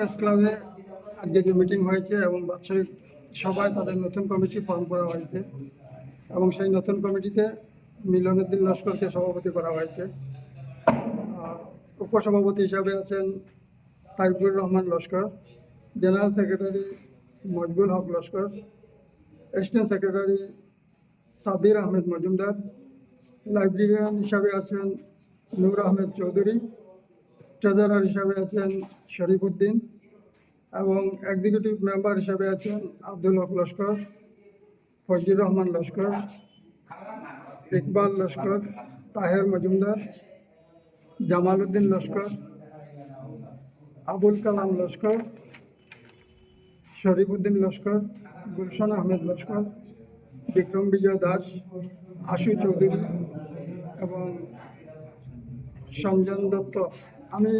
Press ক্লাবে আজকে যে মিটিং হয়েছে এবং বাৎসরিক সভায় তাদের নতুন কমিটি ফর্ম করা হয়েছে এবং সেই নতুন কমিটিতে মিলনুদ্দিন লস্করকে সভাপতি করা হয়েছে। উপসভাপতি হিসাবে আছেন Taibur Rahman Laskar, general secretary Majbul Haque Laskar assistant secretary Sabir Ahmed Majumdar librarian হিসাবে আছেন নূর আহমেদ চৌধুরী ট্রেজারার হিসাবে আছেন শরীফ উদ্দিন এবং এক্সিকিউটিভ মেম্বার হিসাবে আছেন আব্দুল হক লস্কর, ফজলুর রহমান লস্কর, ইকবাল লস্কর, তাহের মজুমদার জামাল উদ্দিন লস্কর, আবুল কালাম লস্কর, শরীফ উদ্দিন লস্কর, গুলশান আহমেদ লস্কর, বিক্রম বিজয় দাস, আশু চৌধুরী এবং সঞ্জন দত্ত। আমি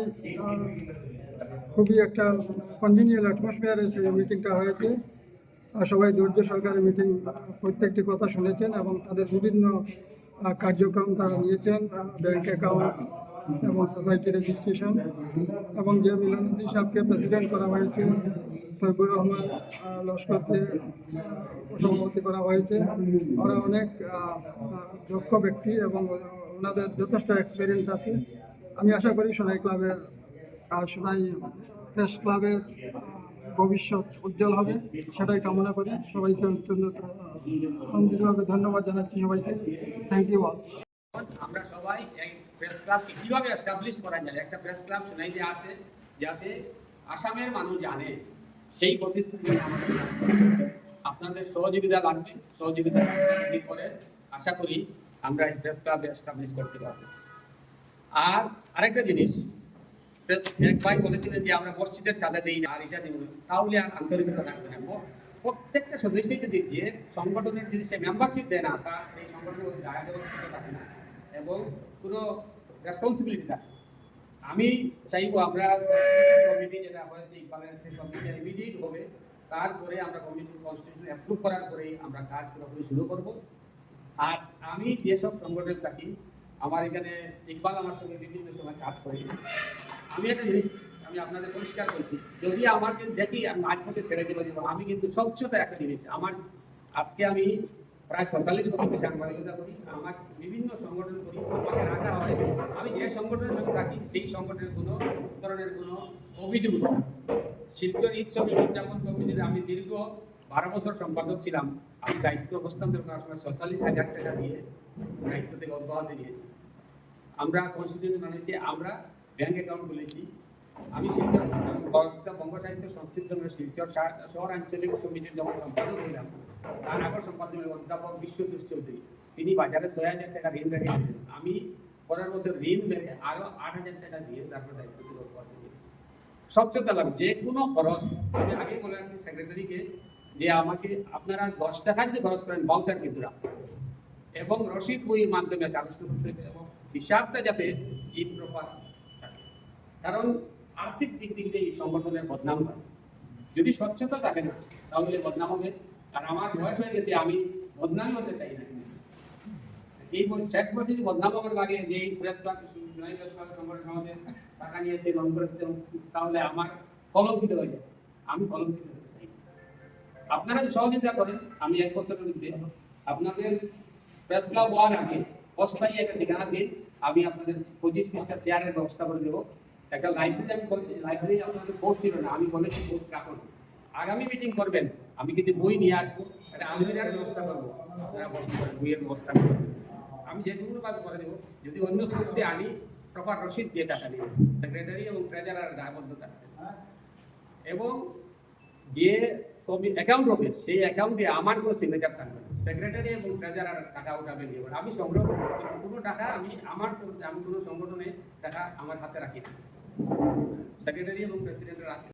খুবই একটা কনজিনিয়াল অ্যাটমসফিয়ারে সেই মিটিংটা হয়েছে। সবাই ধৈর্য সহকারে মিটিং প্রত্যেকটি কথা শুনেছেন এবং তাদের বিভিন্ন কার্যক্রম তারা নিয়েছেন ব্যাংক অ্যাকাউন্ট এবং সোসাইটি রেজিস্ট্রেশন এবং যে মিলনুদ্দিন সাহেবকে প্রেসিডেন্ট করা হয়েছে, তৈবুর রহমান লস্করকে সভাপতি করা হয়েছে। ওরা অনেক দক্ষ ব্যক্তি এবং ওনাদের যথেষ্ট এক্সপিরিয়েন্স আছে। আমি আশা করি সোনাই ক্লাবের সোনাই প্রেস ক্লাবের ভবিষ্যৎ উজ্জ্বল হবে, সেটাই কামনা করি। সবাইকে অত্যন্ত আন্তরিকভাবে ধন্যবাদ জানাচ্ছি সবাইকে। থ্যাংক ইউ অল আমরা সবাই এই প্রেস ক্লাব কীভাবে এস্টাবলিশ করা যায়? একটা প্রেস ক্লাব শুনাইতে আছে যাতে আসামের মানুষ জানে সেই প্রতিশ্রুতি আপনাদের সহযোগিতা লাগবে, সহযোগিতা করে। আশা করি আমরা এই প্রেস ক্লাব এস্টাবলিশ করতে পারব। আর আরেকটা জিনিস এক ভাই বলেছিলেন যে আমরা মসজিদের চাঁদা দিই আর এটা দিই। তাহলে আর আন্তরিকতা থাকবে না। প্রত্যেকটা সদস্যই যদি যে সংগঠনের যদি সে মেম্বারশিপ দেয় না, তার সেই সংগঠনের মধ্যে দায়িত্ব থাকে না এবং কোনো রেসপন্সিবিলিটি থাকে আমি চাইব আমরা কমিটি যেটা হয়েছে ইকবালের সেই ইমিডিয়েট হবে, তারপরে আমরা কমিটি কনস্টিটিউশন অ্যাপ্রুভ করার পরেই আমরা কাজ শুরু করব। আর আমি যেসব সংগঠন থাকি আমার এখানে ইকবাল আমার সঙ্গে বিভিন্ন সময় কাজ করি আমি একটা জিনিস আমি আপনাদের পরিষ্কার করছি যদি আমাকে দেখি আমি মাঝপথে ছেড়ে দেবো যে, আমি কিন্তু স্বচ্ছতা একটা জিনিস, আমার আজকে আমি প্রায় সরকারি বছর সাংবাদিকতা করি, আমার বিভিন্ন সংগঠন করি, আমাকে রাখা হয় আমি যে সংগঠনের সঙ্গে থাকি, সেই সংগঠনের কোনো ধরনের কোনো অভিযোগ। শিল্পের ছবি উদযাপন কমিটির আমি দীর্ঘ বারো বছর সম্পাদক ছিলাম, আমি দায়িত্ব হস্তান্তর করার সময় ছয়চল্লিশ হাজার টাকা দিয়ে দায়িত্ব থেকে অব্যাহতি দিয়েছি। আমরা কনস্টিটিউশন বানিয়েছি আমরা ব্যাংক অ্যাকাউন্ট খুলেছি। আমি শিলচর বঙ্গ সাহিত্য সংস্কৃত সংঘের শিলচর শহর আঞ্চলিক সমিতির যখন সম্পাদক ছিলাম, তার আগর সম্পাদক অধ্যাপক বিশ্বজিৎ চৌধুরী। তিনি বাজারে ছয় হাজার টাকা ঋণ রেখেছেন আমি পরের বছর ঋণ মেরে আরও আট হাজার টাকা দিয়ে তারপর দায়িত্ব থেকে অব্যাহতি দিয়েছি। স্বচ্ছতা লাভ, যে কোনো খরচ, আমি আগে বলে রাখছি সেক্রেটারিকে যে আমাকে আপনারা দশ টাকা যদি খরচ করেন বাউচার কিন্তু এবং রসিদ বইয়ের মাধ্যমে কাগজ করতে হবে এবং হিসাবটা যাতে ইম্প্রপার থাকে। কারণ আর্থিক দিক থেকে এই সংগঠনের বদনাম হয়। যদি স্বচ্ছতা থাকে না তাহলে বদনাম হবে। আর আমার বয়স হয়ে গেছে, আমি বদনামই হতে চাই না। এই বই- যদি বদনাম আমার লাগে, যে এই প্রেস ক্লাব প্রেস ক্লাব সংগঠন টাকা নিয়েছে লোন করেছে তাহলে আমার কলঙ্কিত হয়ে যায় আমি কলঙ্কিত। আপনারা যদি সহযোগিতা করেন, আমি এক বছরের মধ্যে আপনাদের প্রেস ক্লাব হওয়ার আগে, অস্থায়ী একটা ঠিকানা দিন আমি আপনাদের পঁচিশ পৃষ্ঠা চেয়ারের ব্যবস্থা করে দেবো। একটা লাইব্রেরি আমি বলছি লাইব্রেরি আপনাদের পোস্ট ছিল না, আমি বলেছি পোস্ট রাখুন আগামী মিটিং করবেন, আমি কিন্তু বই নিয়ে আসব, একটা আলমিরার ব্যবস্থা করব। আপনারা বইয়ের ব্যবস্থা করবেন। আমি যে কোনো কাজ করে দেবো, যদি অন্য সোর্সে আনি প্রপার রসিদ দিয়ে টাকা দিই সেক্রেটারি এবং ট্রেজারার দায়বদ্ধ থাকবে। এবং যে অ্যাকাউন্ট হবে সেই অ্যাকাউন্টে আমার কোনো সিগনেচার থাকবে সেক্রেটারি এবং ট্রেজারার টাকা উঠাবে নিয়ে এবার আমি সংগ্রহ করছি কোনো টাকা আমি আমার আমি কোনো সংগঠনে টাকা আমার হাতে রাখি না। সেক্রেটারি এবং প্রেসিডেন্টের হাতে